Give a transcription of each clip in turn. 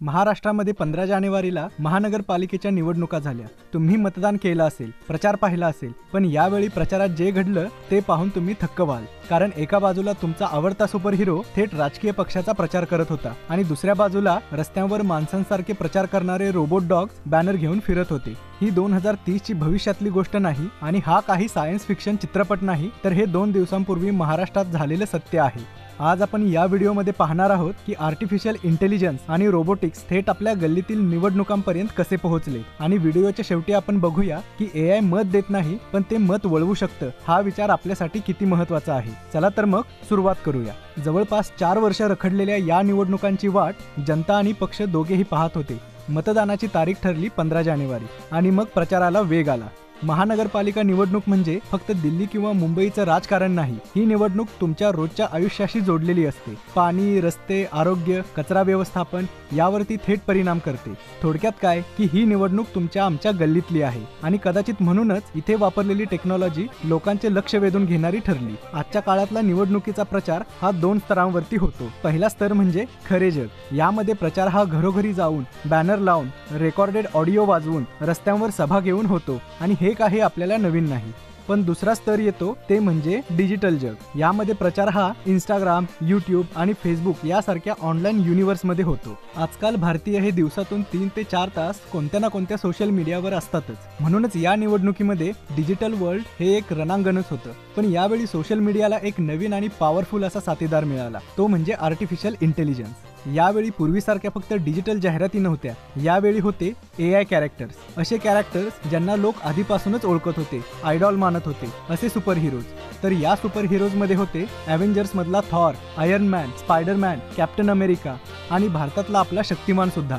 महाराष्ट्रामध्ये पंधरा जानेवारीला महानगरपालिकेच्या निवडणुका झाल्या. तुम्ही मतदान केलं असेल प्रचार पाहिला असेल पण यावेळी प्रचारात जे घडलं ते पाहून तुम्ही थक्क व्हाल कारण एका बाजूला तुमचा आवडता सुपरहिरो थेट राजकीय पक्षाचा प्रचार करत होता आणि दुसऱ्या बाजूला रस्त्यांवर माणसांसारखे प्रचार करणारे रोबोट डॉग्स बॅनर घेऊन फिरत होते. ही दोन हजार तीस ची भविष्यातली गोष्ट नाही आणि हा काही सायन्स फिक्शन चित्रपट नाही तर हे दोन दिवसांपूर्वी महाराष्ट्रात झालेलं सत्य आहे. आज आपण या व्हिडिओमध्ये पाहणार आहोत की आर्टिफिशियल इंटेलिजन्स आणि रोबोटिक्स थेट आपल्या गल्लीतील निवडणुकांपर्यंत कसे पोहोचले. आणि व्हिडिओच्या शेवटी आपण बघूया की ए आय मत देत नाही पण ते मत वळवू शकतं हा विचार आपल्यासाठी किती महत्त्वाचा आहे. चला तर मग सुरुवात करूया. जवळपास चार वर्ष रखडलेल्या या निवडणुकांची वाट जनता आणि पक्ष दोघेही पाहत होते. मतदानाची तारीख ठरली पंधरा जानेवारी आणि मग प्रचाराला वेग आला. महानगरपालिका निवडणूक म्हणजे फक्त दिल्ली किंवा मुंबईचं राजकारण नाही ही निवडणूक तुमच्या रोजच्या आयुष्याशी जोडलेली असते. पाणी रस्ते आरोग्य कचरा व्यवस्थापन यावरती थेट परिणाम करते. थोडक्यात काय की ही निवडणूक तुमच्या आमच्या गल्लीतली आहे आणि कदाचित म्हणूनच इथे वापरलेली टेक्नॉलॉजी लोकांचे लक्ष वेधून घेणारी ठरली. आजच्या काळातला निवडणुकीचा प्रचार हा दोन स्तरांवरती होतो. पहिला स्तर म्हणजे खरे जग. यामध्ये प्रचार हा घरोघरी जाऊन बॅनर लावून रेकॉर्डेड ऑडिओ वाजवून रस्त्यांवर सभा घेऊन होतो आणि हे काही आपल्याला नवीन नाही पण दुसरा स्तर येतो ते म्हणजे डिजिटल जग. यामध्ये प्रचार हा इंस्टाग्राम युट्यूब आणि फेसबुक यासारख्या ऑनलाईन युनिव्हर्समध्ये होतो. आजकाल भारतीय हे दिवसातून तीन ते चार तास कोणत्या ना कोणत्या सोशल मीडियावर असतातच. म्हणूनच या निवडणुकीमध्ये डिजिटल वर्ल्ड हे एक रणांगणच होतं. पण यावेळी सोशल मीडियाला एक नवीन आणि पॉवरफुल असा साथीदार मिळाला. तो म्हणजे आर्टिफिशियल इंटेलिजन्स यावेळी पूर्वीसारख्या फक्त डिजिटल जाहिराती नव्हत्या. यावेळी होते ए आय कॅरेक्टर्स असे कॅरेक्टर्स ज्यांना लोक आधीपासूनच ओळखत होते आयडॉल मानत होते असे सुपर हिरोज तर या सुपर हिरोजमध्ये होते अव्हेंजर्स मधला Thor Iron Man Spiderman Captain America आणि भारतातला आपला शक्तिमान सुद्धा.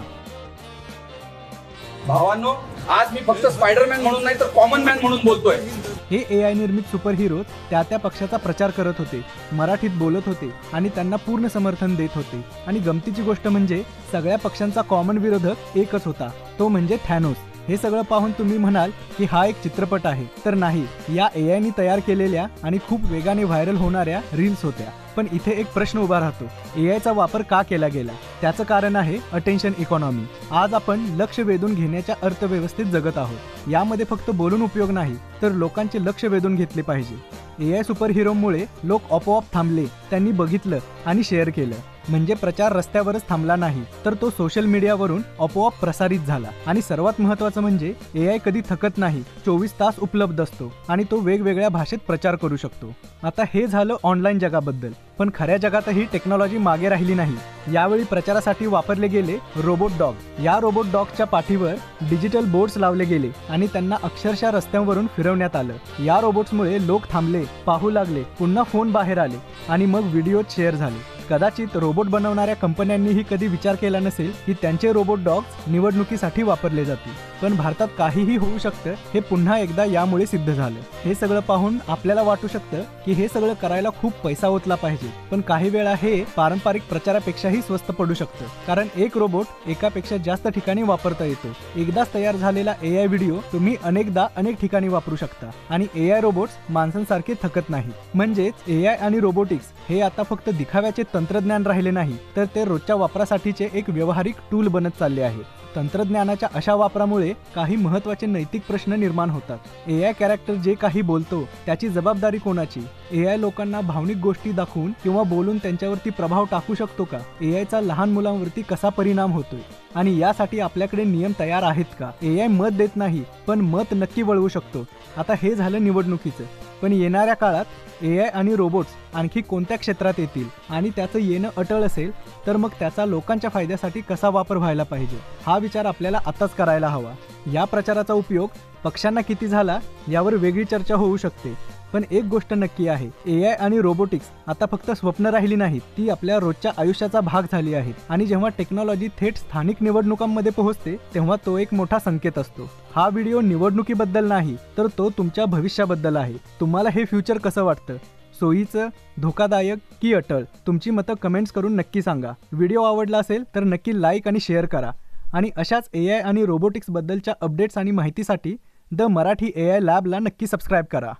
भावांनो आज मी फक्त स्पायडरमॅन म्हणून नाही तर कॉमन मॅन म्हणून बोलतोय. हे ए आय निर्मित सुपर हिरो त्या त्या पक्षाचा प्रचार करत होते मराठीत बोलत होते आणि त्यांना पूर्ण समर्थन देत होते. आणि गमतीची गोष्ट म्हणजे सगळ्या पक्षांचा कॉमन विरोधक एकच होता तो म्हणजे थॅनोस हे सगळं पाहून तुम्ही म्हणाल की हा एक चित्रपट आहे. तर नाही या ए आयनी तयार केलेल्या आणि खूप वेगाने व्हायरल होणाऱ्या रील्स होत्या. पण इथे एक प्रश्न उभा राहतो. ए आयचा वापर का केला गेला? त्याचं कारण आहे अटेन्शन इकॉनॉमी आज आपण लक्ष वेधून घेण्याच्या अर्थव्यवस्थेत जगत आहोत. यामध्ये फक्त बोलून उपयोग नाही तर लोकांचे लक्ष वेधून घेतले पाहिजे. ए आय सुपर हिरोमुळे लोक आपोआप थांबले त्यांनी बघितलं आणि शेअर केलं. म्हणजे प्रचार रस्त्यावरच थांबला नाही तर तो सोशल मीडियावरून आपोआप प्रसारित झाला. आणि सर्वात महत्वाचं म्हणजे ए आय कधी थकत नाही चोवीस तास उपलब्ध असतो आणि तो वेगवेगळ्या भाषेत प्रचार करू शकतो. आता हे झालं ऑनलाईन जगाबद्दल पण खऱ्या जगातही टेक्नॉलॉजी मागे राहिली नाही. यावेळी प्रचारासाठी वापरले गेले रोबोट डॉग या रोबोट डॉगच्या पाठीवर डिजिटल बोर्ड्स लावले गेले आणि त्यांना अक्षरशः रस्त्यांवरून फिरवण्यात आलं. या रोबोट्समुळे लोक थांबले पाहू लागले पुन्हा फोन बाहेर आले आणि मग व्हिडिओ शेअर झाले. कदाचित रोबोट बनवणाऱ्या कंपन्यांनीही कधी विचार केला नसेल की त्यांचे रोबोट डॉग्स निवडणुकीसाठी वापरले जातील. पण भारतात काहीही होऊ शकतं हे पुन्हा एकदा यामुळे सिद्ध झालं. हे सगळं पाहून आपल्याला वाटू शकतं की हे सगळं करायला खूप पैसा ओतला पाहिजे. पण काही वेळा हे पारंपरिक प्रचारापेक्षाही स्वस्त पडू शकतं. कारण एक रोबोट एकापेक्षा जास्त ठिकाणी वापरता येतो. एकदाच तयार झालेला ए आय व्हिडिओ तुम्ही अनेकदा अनेक ठिकाणी वापरू शकता. आणि ए आय रोबोट्स माणसांसारखे थकत नाही. म्हणजेच ए आय आणि रोबोटिक्स हे आता फक्त दिखाव्याचे तंत्रज्ञान राहिले नाही तर ते रोजच्या वापरासाठीचे एक व्यावहारिक टूल बनत चालले आहे. तंत्रज्ञानाच्या अशा वापरामुळे काही महत्त्वाचे नैतिक प्रश्न निर्माण होतात. ए आय कॅरेक्टर जे काही बोलतो त्याची जबाबदारी कोणाची? ए आय लोकांना भावनिक गोष्टी दाखवून किंवा बोलून त्यांच्यावरती प्रभाव टाकू शकतो का? ए आयचा लहान मुलांवरती कसा परिणाम होतोय? आणि यासाठी आपल्याकडे नियम तयार आहेत का? ए आय मत देत नाही पण मत नक्की वळवू शकतो. आता हे झालं निवडणुकीचं. पण येणाऱ्या काळात ए आय आणि रोबोट्स आणखी कोणत्या क्षेत्रात येतील आणि त्याचं येणं अटळ असेल तर मग त्याचा लोकांच्या फायद्यासाठी कसा वापर व्हायला पाहिजे? हा विचार आपल्याला आताच करायला हवा. या प्रचाराचा उपयोग पक्षांना किती झाला यावर वेगळी चर्चा होऊ शकते. पण एक गोष्ट नक्की आहे ए आय आणि रोबोटिक्स आता फक्त स्वप्न राहिली नाहीत ती आपल्या रोजच्या आयुष्याचा भाग झाली आहे आणि जेव्हा टेक्नॉलॉजी थेट स्थानिक निवडणुकांमध्ये पोहोचते तेव्हा तो एक मोठा संकेत असतो. हा व्हिडिओ निवडणुकीबद्दल नाही तर तो तुमच्या भविष्याबद्दल आहे. तुम्हाला हे फ्युचर कसं वाटतं? सोयीचं धोकादायक की अटळ? तुमची मतं कमेंट्स करून नक्की सांगा. व्हिडिओ आवडला असेल तर नक्की लाईक आणि शेअर करा. आणि अशाच ए आय आणि रोबोटिक्सबद्दलच्या अपडेट्स आणि माहितीसाठी द मराठी ए आय लॅबला नक्की सबस्क्राईब करा.